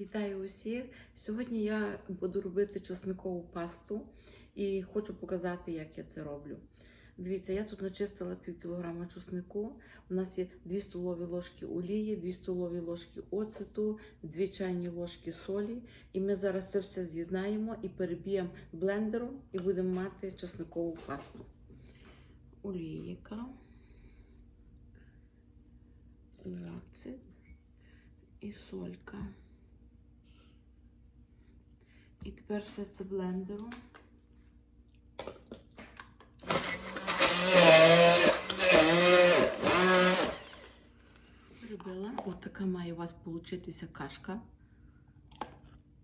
Вітаю усіх! Сьогодні я буду робити чесникову пасту і хочу показати, як я це роблю. Дивіться, я тут начистила пів кілограма чеснику. У нас є 2 столові ложки олії, 2 столові ложки оцету, 2 чайні ложки солі. І ми зараз це все з'єднаємо і переб'ємо блендером і будемо мати чесникову пасту. Олійка, оцет і солька. І тепер все це блендером. Робила. От така має у вас получитися кашка.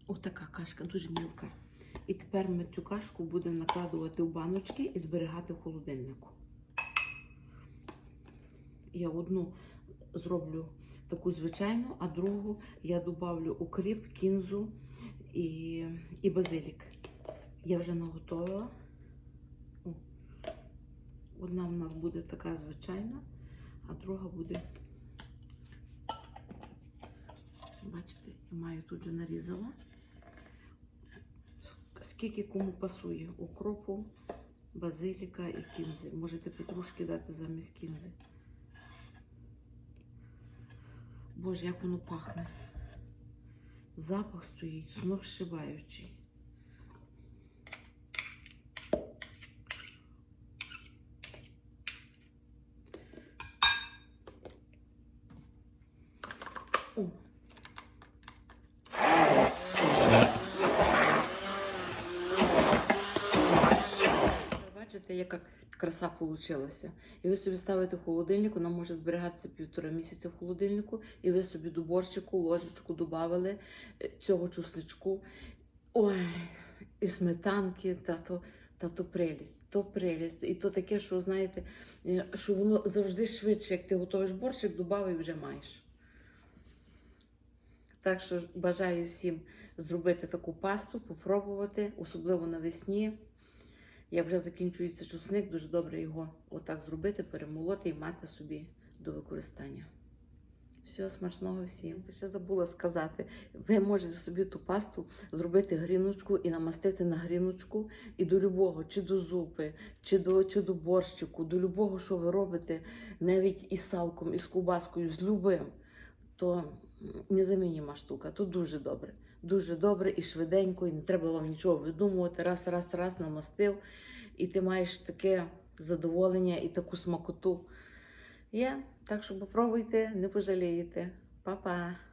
От така кашка, дуже мілка. І тепер ми цю кашку будемо накладувати в баночки і зберігати в холодильнику. Я одну зроблю таку звичайну, а другу я додавлю укріп, кінзу і, і базилік. Я вже наготовила. Одна у нас буде така звичайна, а друга буде. Бачите, я маю тут же нарізала. Скільки кому пасує укропу, базиліка і кінзи. Можете петрушки дати замість кінзи. Боже, як воно пахне. Запах стоїть, сногсшибаючий. О. Бачите, яка краса вийшла. І ви собі ставите холодильник, вона може зберігатися півтора місяця в холодильнику, і ви собі до борщику ложечку додали цього чусничку. Ой, і сметанки, та то, та то прелість, то прелість. І то таке, що знаєте, е, що воно завжди швидше, як ти готуєш борщик, додав і вже маєш. Так що бажаю всім зробити таку пасту, попробувати, особливо навесні. Як вже закінчується чесник, дуже добре його отак зробити, перемолоти і мати собі до використання. Всього смачного всім. Я ще забула сказати, ви можете собі ту пасту зробити гріночку і намастити на гріночку і до любого, чи до зупи, чи до, чи до борщику, до любого, що ви робите, навіть із салком, із кубаскою, з любим, то незамінніма штука, то дуже добре. Дуже добре і швиденько, і не треба вам нічого видумувати. Раз, раз, раз намастив, і ти маєш таке задоволення і таку смакоту. Є, так що попробуйте, не пожалієте. Па-па!